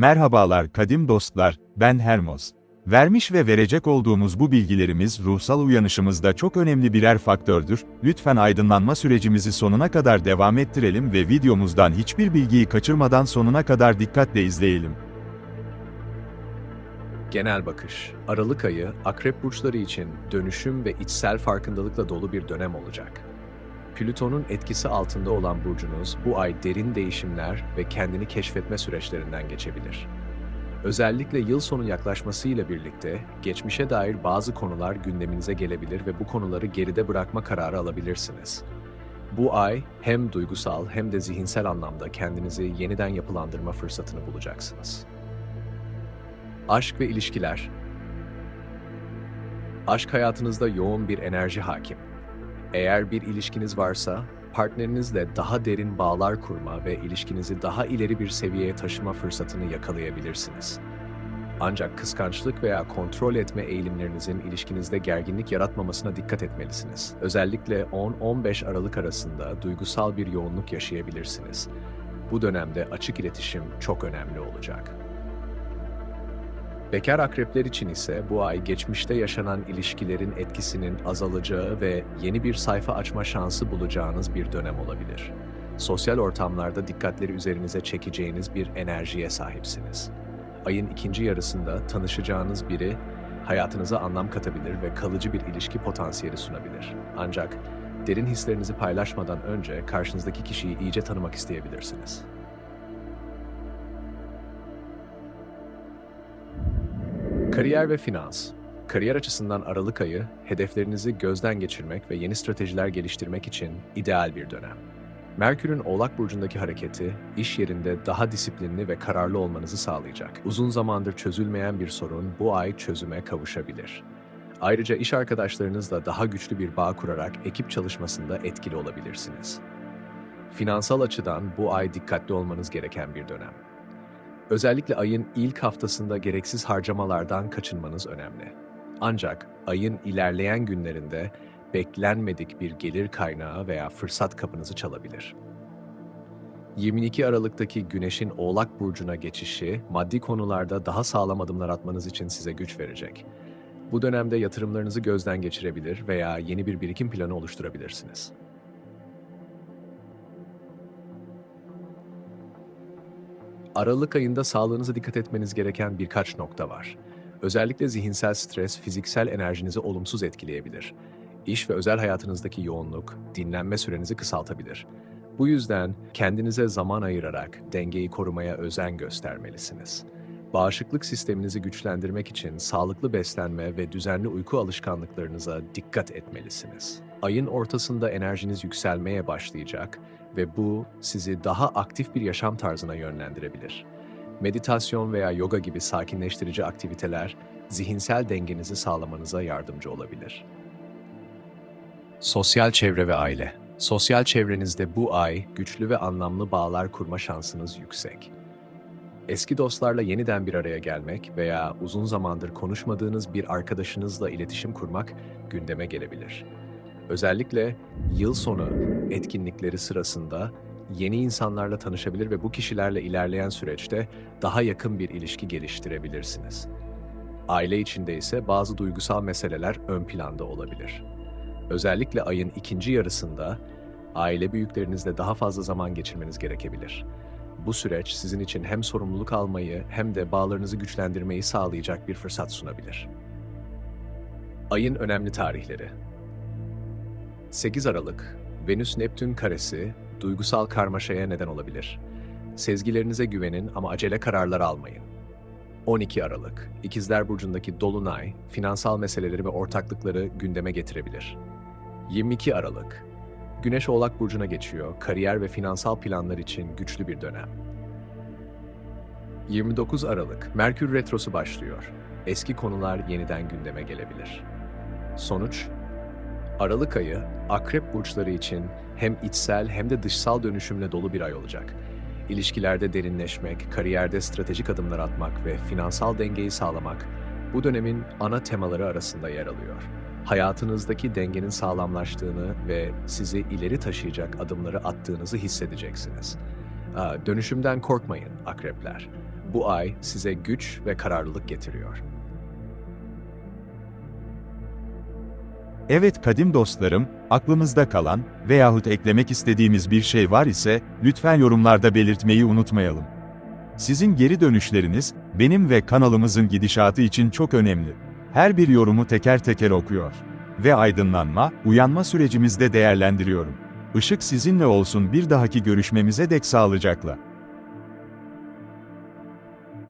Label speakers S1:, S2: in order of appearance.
S1: Merhabalar kadim dostlar, ben Hermos. Vermiş ve verecek olduğumuz bu bilgilerimiz ruhsal uyanışımızda çok önemli birer faktördür. Lütfen aydınlanma sürecimizi sonuna kadar devam ettirelim ve videomuzdan hiçbir bilgiyi kaçırmadan sonuna kadar dikkatle izleyelim.
S2: Genel bakış. Aralık ayı akrep burçları için dönüşüm ve içsel farkındalıkla dolu bir dönem olacak. Plüton'un etkisi altında olan burcunuz bu ay derin değişimler ve kendini keşfetme süreçlerinden geçebilir. Özellikle yıl sonu yaklaşmasıyla birlikte geçmişe dair bazı konular gündeminize gelebilir ve bu konuları geride bırakma kararı alabilirsiniz. Bu ay hem duygusal hem de zihinsel anlamda kendinizi yeniden yapılandırma fırsatını bulacaksınız. Aşk ve ilişkiler. Aşk hayatınızda yoğun bir enerji hakim. Eğer bir ilişkiniz varsa, partnerinizle daha derin bağlar kurma ve ilişkinizi daha ileri bir seviyeye taşıma fırsatını yakalayabilirsiniz. Ancak kıskançlık veya kontrol etme eğilimlerinizin ilişkinizde gerginlik yaratmamasına dikkat etmelisiniz. Özellikle 10-15 Aralık arasında duygusal bir yoğunluk yaşayabilirsiniz. Bu dönemde açık iletişim çok önemli olacak. Bekar akrepler için ise bu ay geçmişte yaşanan ilişkilerin etkisinin azalacağı ve yeni bir sayfa açma şansı bulacağınız bir dönem olabilir. Sosyal ortamlarda dikkatleri üzerinize çekeceğiniz bir enerjiye sahipsiniz. Ayın ikinci yarısında tanışacağınız biri hayatınıza anlam katabilir ve kalıcı bir ilişki potansiyeli sunabilir. Ancak derin hislerinizi paylaşmadan önce karşınızdaki kişiyi iyice tanımak isteyebilirsiniz. Kariyer ve finans. Kariyer açısından Aralık ayı, hedeflerinizi gözden geçirmek ve yeni stratejiler geliştirmek için ideal bir dönem. Merkür'ün Oğlak Burcu'ndaki hareketi, iş yerinde daha disiplinli ve kararlı olmanızı sağlayacak. Uzun zamandır çözülmeyen bir sorun bu ay çözüme kavuşabilir. Ayrıca iş arkadaşlarınızla daha güçlü bir bağ kurarak ekip çalışmasında etkili olabilirsiniz. Finansal açıdan bu ay dikkatli olmanız gereken bir dönem. Özellikle ayın ilk haftasında gereksiz harcamalardan kaçınmanız önemli. Ancak ayın ilerleyen günlerinde beklenmedik bir gelir kaynağı veya fırsat kapınızı çalabilir. 22 Aralık'taki Güneş'in Oğlak Burcu'na geçişi, maddi konularda daha sağlam adımlar atmanız için size güç verecek. Bu dönemde yatırımlarınızı gözden geçirebilir veya yeni bir birikim planı oluşturabilirsiniz. Aralık ayında sağlığınıza dikkat etmeniz gereken birkaç nokta var. Özellikle zihinsel stres, fiziksel enerjinizi olumsuz etkileyebilir. İş ve özel hayatınızdaki yoğunluk, dinlenme sürenizi kısaltabilir. Bu yüzden kendinize zaman ayırarak dengeyi korumaya özen göstermelisiniz. Bağışıklık sisteminizi güçlendirmek için sağlıklı beslenme ve düzenli uyku alışkanlıklarınıza dikkat etmelisiniz. Ayın ortasında enerjiniz yükselmeye başlayacak ve bu sizi daha aktif bir yaşam tarzına yönlendirebilir. Meditasyon veya yoga gibi sakinleştirici aktiviteler zihinsel dengenizi sağlamanıza yardımcı olabilir. Sosyal çevre ve aile. Sosyal çevrenizde bu ay güçlü ve anlamlı bağlar kurma şansınız yüksek. Eski dostlarla yeniden bir araya gelmek veya uzun zamandır konuşmadığınız bir arkadaşınızla iletişim kurmak gündeme gelebilir. Özellikle yıl sonu etkinlikleri sırasında yeni insanlarla tanışabilir ve bu kişilerle ilerleyen süreçte daha yakın bir ilişki geliştirebilirsiniz. Aile içinde ise bazı duygusal meseleler ön planda olabilir. Özellikle ayın ikinci yarısında aile büyüklerinizle daha fazla zaman geçirmeniz gerekebilir. Bu süreç sizin için hem sorumluluk almayı hem de bağlarınızı güçlendirmeyi sağlayacak bir fırsat sunabilir. Ayın önemli tarihleri 8 Aralık, Venüs-Neptün karesi duygusal karmaşaya neden olabilir. Sezgilerinize güvenin ama acele kararlar almayın. 12 Aralık, İkizler Burcu'ndaki Dolunay, finansal meseleleri ve ortaklıkları gündeme getirebilir. 22 Aralık, Güneş Oğlak Burcu'na geçiyor, kariyer ve finansal planlar için güçlü bir dönem. 29 Aralık, Merkür Retrosu başlıyor. Eski konular yeniden gündeme gelebilir. Sonuç, Aralık ayı, akrep burçları için hem içsel hem de dışsal dönüşümle dolu bir ay olacak. İlişkilerde derinleşmek, kariyerde stratejik adımlar atmak ve finansal dengeyi sağlamak bu dönemin ana temaları arasında yer alıyor. Hayatınızdaki dengenin sağlamlaştığını ve sizi ileri taşıyacak adımları attığınızı hissedeceksiniz. Aa, Dönüşümden korkmayın akrepler. Bu ay size güç ve kararlılık getiriyor.
S1: Evet kadim dostlarım, aklımızda kalan veyahut eklemek istediğimiz bir şey var ise, lütfen yorumlarda belirtmeyi unutmayalım. Sizin geri dönüşleriniz, benim ve kanalımızın gidişatı için çok önemli. Her bir yorumu teker teker okuyor. Ve aydınlanma, uyanma sürecimizde değerlendiriyorum. Işık sizinle olsun bir dahaki görüşmemize dek sağlıcakla.